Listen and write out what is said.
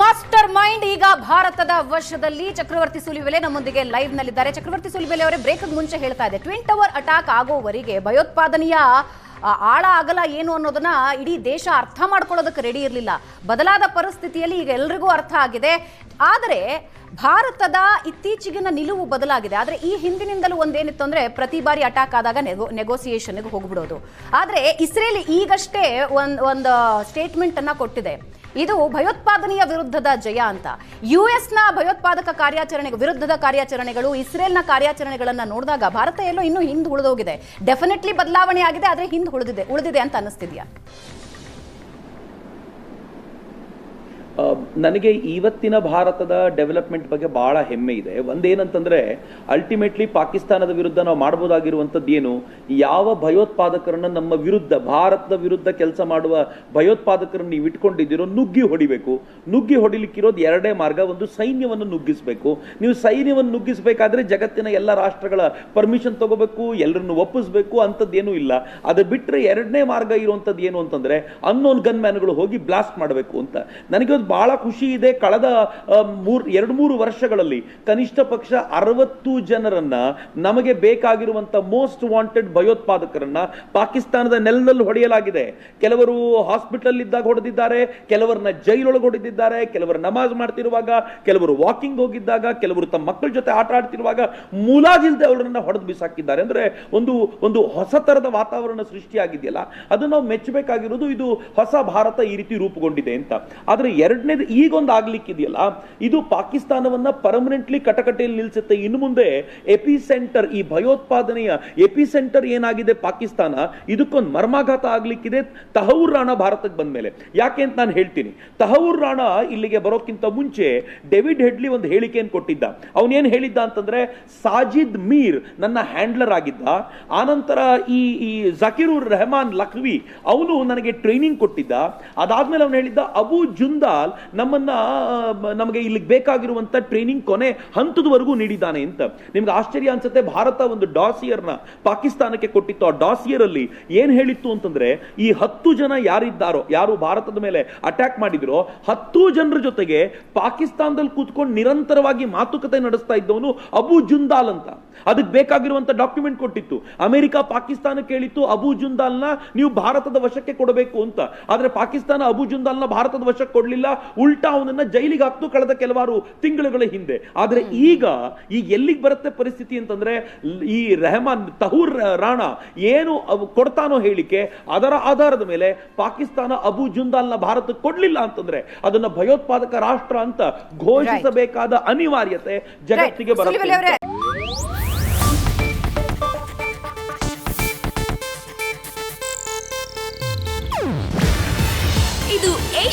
Master mind ಈಗ ಭಾರತದ ವಶದಲ್ಲಿ. ಚಕ್ರವರ್ತಿ ಸುಲಿಬೆಲೆ ನಮ್ಮೊಂದಿಗೆ ಲೈವ್ ನಲ್ಲಿದ್ದಾರೆ. ಚಕ್ರವರ್ತಿ ಸುಲಿಬೆಲೆ ಅವರೇ ಬ್ರೇಕ್ ಮುಂಚೆ ಹೇಳ್ತಾ ಇದೆ ಟ್ವಿನ್ ಟವರ್ ಅಟ್ಯಾಕ್ ಆಗೋವರೆಗೆ ಭಯೋತ್ಪಾದನೆಯ ಆಳ ಆಗಲ ಏನು ಅನ್ನೋದನ್ನ ಇಡೀ ದೇಶ ಅರ್ಥ ಮಾಡ್ಕೊಳ್ಳೋದಕ್ಕೆ ರೆಡಿ ಇರಲಿಲ್ಲ. ಬದಲಾದ ಪರಿಸ್ಥಿತಿಯಲ್ಲಿ ಈಗ ಎಲ್ರಿಗೂ ಅರ್ಥ ಆಗಿದೆ. ಆದರೆ ಭಾರತದ ಇತ್ತೀಚೆಗಿನ ನಿಲುವು ಬದಲಾಗಿದೆ. ಆದರೆ ಈ ಹಿಂದಿನಿಂದಲೂ ಒಂದೇನಿತ್ತು ಅಂದರೆ ಪ್ರತಿ ಬಾರಿ ಅಟ್ಯಾಕ್ ಆದಾಗ ನೆಗೋ ನೆಗೋಸಿಯೇಷನ್ಗೆ ಹೋಗ್ಬಿಡೋದು. ಆದರೆ ಇಸ್ರೇಲ್ ಈಗಷ್ಟೇ ಒಂದು ಒಂದು ಸ್ಟೇಟ್ಮೆಂಟನ್ನು ಕೊಟ್ಟಿದೆ. ಇದು ಭಯೋತ್ಪಾದನೆಯ ವಿರುದ್ಧದ ಜಯ ಅಂತ. ಯು ಎಸ್ನ ಭಯೋತ್ಪಾದಕ ಕಾರ್ಯಾಚರಣೆ, ವಿರುದ್ಧದ ಕಾರ್ಯಾಚರಣೆಗಳು, ಇಸ್ರೇಲ್ನ ಕಾರ್ಯಾಚರಣೆಗಳನ್ನು ನೋಡಿದಾಗ ಭಾರತ ಎಲ್ಲೋ ಇನ್ನೂ ಹಿಂದೆ ಉಳಿದೋಗಿದೆ. ಡೆಫಿನೆಟ್ಲಿ ಬದಲಾವಣೆ ಆಗಿದೆ, ಆದರೆ ಹಿಂದೆ ಉಳಿದಿದೆ ಉಳಿದಿದೆ ಅಂತ ಅನಿಸ್ತಿದ್ಯಾ ಆ, ನನಗೆ ಇವತ್ತಿನ ಭಾರತದ ಡೆವಲಪ್ಮೆಂಟ್ ಬಗ್ಗೆ ಬಹಳ ಹೆಮ್ಮೆ ಇದೆ. ಒಂದೇನಂತಂದರೆ ಅಲ್ಟಿಮೇಟ್ಲಿ ಪಾಕಿಸ್ತಾನದ ವಿರುದ್ಧ ನಾವು ಮಾಡ್ಬೋದಾಗಿರುವಂಥದ್ದು ಏನು? ಯಾವ ಭಯೋತ್ಪಾದಕರನ್ನು ನಮ್ಮ ವಿರುದ್ಧ, ಭಾರತದ ವಿರುದ್ಧ ಕೆಲಸ ಮಾಡುವ ಭಯೋತ್ಪಾದಕರನ್ನು ನೀವು ಇಟ್ಕೊಂಡಿದ್ದೀರೋ, ನುಗ್ಗಿ ಹೊಡಿಬೇಕು. ನುಗ್ಗಿ ಹೊಡಿಲಿಕ್ಕಿರೋದು ಎರಡೇ ಮಾರ್ಗ, ಒಂದು ಸೈನ್ಯವನ್ನು ನುಗ್ಗಿಸಬೇಕು. ನೀವು ಸೈನ್ಯವನ್ನು ನುಗ್ಗಿಸಬೇಕಾದ್ರೆ ಜಗತ್ತಿನ ಎಲ್ಲ ರಾಷ್ಟ್ರಗಳ ಪರ್ಮಿಷನ್ ತಗೋಬೇಕು ಎಲ್ಲರನ್ನು ಒಪ್ಪಿಸ್ಬೇಕು, ಅಂಥದ್ದೇನೂ ಇಲ್ಲ. ಅದು ಬಿಟ್ಟರೆ ಎರಡನೇ ಮಾರ್ಗ ಇರುವಂಥದ್ದು ಏನು ಅಂತಂದರೆ ಅನ್ನೋನ್ ಗನ್ ಮ್ಯಾನ್ಗಳು ಹೋಗಿ ಬ್ಲಾಸ್ಟ್ ಮಾಡಬೇಕು ಅಂತ. ನನಗೆ ಒಂದು ಬಹಳ ಖುಷಿ ಇದೆ. ಕಳೆದ ಮೂರ್, ಎರಡು ಮೂರು ವರ್ಷಗಳಲ್ಲಿ ಕನಿಷ್ಠ ಪಕ್ಷ ಅರವತ್ತು ಜನರನ್ನ ನಮಗೆ ಬೇಕಾಗಿರುವಂತ ಮೋಸ್ಟ್ ವಾಂಟೆಡ್ ಭಯೋತ್ಪಾದಕರನ್ನ ಪಾಕಿಸ್ತಾನದ ನೆಲದಲ್ಲಿ ಹೊಡೆಯಲಾಗಿದೆ. ಕೆಲವರು ಹಾಸ್ಪಿಟಲ್ ಇದ್ದಾಗ ಹೊಡೆದಿದ್ದಾರೆ, ಕೆಲವರನ್ನ ಜೈಲೊಳಗೆ ಹೊಡೆದಿದ್ದಾರೆ ಕೆಲವರು ನಮಾಜ್ ಮಾಡ್ತಿರುವಾಗ, ಕೆಲವರು ವಾಕಿಂಗ್ ಹೋಗಿದ್ದಾಗ, ಕೆಲವರು ತಮ್ಮ ಮಕ್ಕಳ ಜೊತೆ ಆಟ ಆಡ್ತಿರುವಾಗ ಮೂಲಾಜಿಲ್ದೆ ಅವರನ್ನ ಹೊಡೆದು ಬಿಸಾಕಿದ್ದಾರೆ. ಅಂದ್ರೆ ಒಂದು ಒಂದು ಹೊಸ ತರದ ವಾತಾವರಣ ಸೃಷ್ಟಿಯಾಗಿದೆಯಲ್ಲ, ಅದನ್ನ ನಾವು ಮೆಚ್ಚಬೇಕಾಗಿರೋದು ಇದು ಹೊಸ ಭಾರತ ಈ ರೀತಿ ರೂಪುಗೊಂಡಿದೆ ಅಂತ. ಆದ್ರೆ ಎರಡನೇದು ಈಗೊಂದು ಆಗ್ಲಿಕ್ಕಿದೆಯಲ್ಲ? ಇದು ಪಾಕಿಸ್ತಾನವನ್ನ ಪರ್ಮನೆಂಟ್ಲಿ ಕಟಕಟೆಯಲ್ಲಿ ನಿಲ್ಸುತ್ತೆ. ಇನ್ನು ಮುಂದೆ ಎಪಿ ಸೆಂಟರ್ ಈ ಭಯೋತ್ಪಾದನೆಯ ಎಪಿ ಸೆಂಟರ್ ಏನಾಗಿದೆ ಪಾಕಿಸ್ತಾನ? ಇದಕ್ಕೊಂದು ಮರ್ಮಾಘಾತ ಆಗ್ಲಿಕ್ಕಿದೆ. ತಹವೂರ್ ರಾಣಾ ಭಾರತಕ್ಕೆ ಬಂದ ಮೇಲೆ ಯಾಕೆ ಅಂತ ನಾನು ಹೇಳ್ತೀನಿ. ತಹವೂರ್ ರಾಣಾ ಇಲ್ಲಿಗೆ ಬರೋಕ್ಕಿಂತ ಮುಂಚೆ ಡೇವಿಡ್ ಹೆಡ್ಲಿ ಒಂದು ಹೇಳಿಕೆಯನ್ನು ಕೊಟ್ಟಿದ್ದ. ಅವನೇನು ಹೇಳಿದ್ದ ಅಂತಂದ್ರೆ, ಸಾಜಿದ್ ಮೀರ್ ನನ್ನ ಹ್ಯಾಂಡ್ಲರ್ ಆಗಿದ್ದ. ಆನಂತರ ಈ ಈ ಜಕೀರುರ್ ರೆಹಮಾನ್ ಲಖ್ವಿ, ಅವನು ನನಗೆ ಟ್ರೈನಿಂಗ್ ಕೊಟ್ಟಿದ್ದ. ಅದಾದ್ಮೇಲೆ ಅವನು ಹೇಳಿದ್ದ, ಅಬು ಜುಂದಾಲ್ ನಮ್ಮನ್ನ ನಮಗೆ ಇಲ್ಲಿಗೆ ಬೇಕಾಗಿರುವಂತ ಟ್ರೈನಿಂಗ್ ಕೊನೆ ಹಂತದವರೆಗೂ ನೀಡಿದ್ದಾನೆ ಅಂತ. ನಿಮ್ಗೆ ಆಶ್ಚರ್ಯ ಅನ್ಸುತ್ತೆ, ಭಾರತ ಒಂದು ಡಾಸಿಯರ್ನ ಪಾಕಿಸ್ತಾನಕ್ಕೆ ಕೊಟ್ಟಿತ್ತು. ಆ ಡಾಸಿಯರ್ ಅಲ್ಲಿ ಏನ್ ಹೇಳಿತ್ತು ಅಂತಂದ್ರೆ, ಈ ಹತ್ತು ಜನ ಯಾರಿದ್ದಾರೋ, ಯಾರು ಭಾರತದ ಮೇಲೆ ಅಟ್ಯಾಕ್ ಮಾಡಿದ್ರೋ, ಹತ್ತು ಜನರ ಜೊತೆಗೆ ಪಾಕಿಸ್ತಾನದಲ್ಲಿ ಕೂತ್ಕೊಂಡು ನಿರಂತರವಾಗಿ ಮಾತುಕತೆ ನಡೆಸ್ತಾ ಇದ್ದವನು ಅಬು ಜುಂದಾಲ್ ಅಂತ. ಅದಕ್ಕೆ ಬೇಕಾಗಿರುವಂತ ಡಾಕ್ಯುಮೆಂಟ್ ಕೊಟ್ಟಿತ್ತು. ಅಮೆರಿಕ ಪಾಕಿಸ್ತಾನ ಕೇಳಿತ್ತು ಅಬು ಜುಂದಾಲ್ನ ನೀವು ಭಾರತದ ವಶಕ್ಕೆ ಕೊಡಬೇಕು ಅಂತ. ಆದ್ರೆ ಪಾಕಿಸ್ತಾನ ಅಬು ಜುಂದಾಲ್ನ ಭಾರತದ ವಶಕ್ಕೆ ಕೊಡಲಿಲ್ಲ. ಉಲ್ಟಾ ಅವನನ್ನ ಜೈಲಿಗೆ ಹಾಕ್ತು ಕಳೆದ ಕೆಲವಾರು ತಿಂಗಳುಗಳ ಹಿಂದೆ. ಆದ್ರೆ ಈಗ ಈ ಎಲ್ಲಿಗೆ ಬರುತ್ತೆ ಪರಿಸ್ಥಿತಿ ಅಂತಂದ್ರೆ ಈ ರೆಹಮಾನ್ ತಹೂರ್ ರಾಣಾ ಏನು ಕೊಡ್ತಾನೋ ಹೇಳಿಕೆ ಅದರ ಆಧಾರದ ಮೇಲೆ ಪಾಕಿಸ್ತಾನ ಅಬು ಜುಂದಾಲ್ನ ಭಾರತಕ್ಕೆ ಕೊಡಲಿಲ್ಲ ಅಂತಂದ್ರೆ ಅದನ್ನ ಭಯೋತ್ಪಾದಕ ರಾಷ್ಟ್ರ ಅಂತ ಘೋಷಿಸಬೇಕಾದ ಅನಿವಾರ್ಯತೆ ಜಗತ್ತಿಗೆ. ಬರುತ್ತೆ.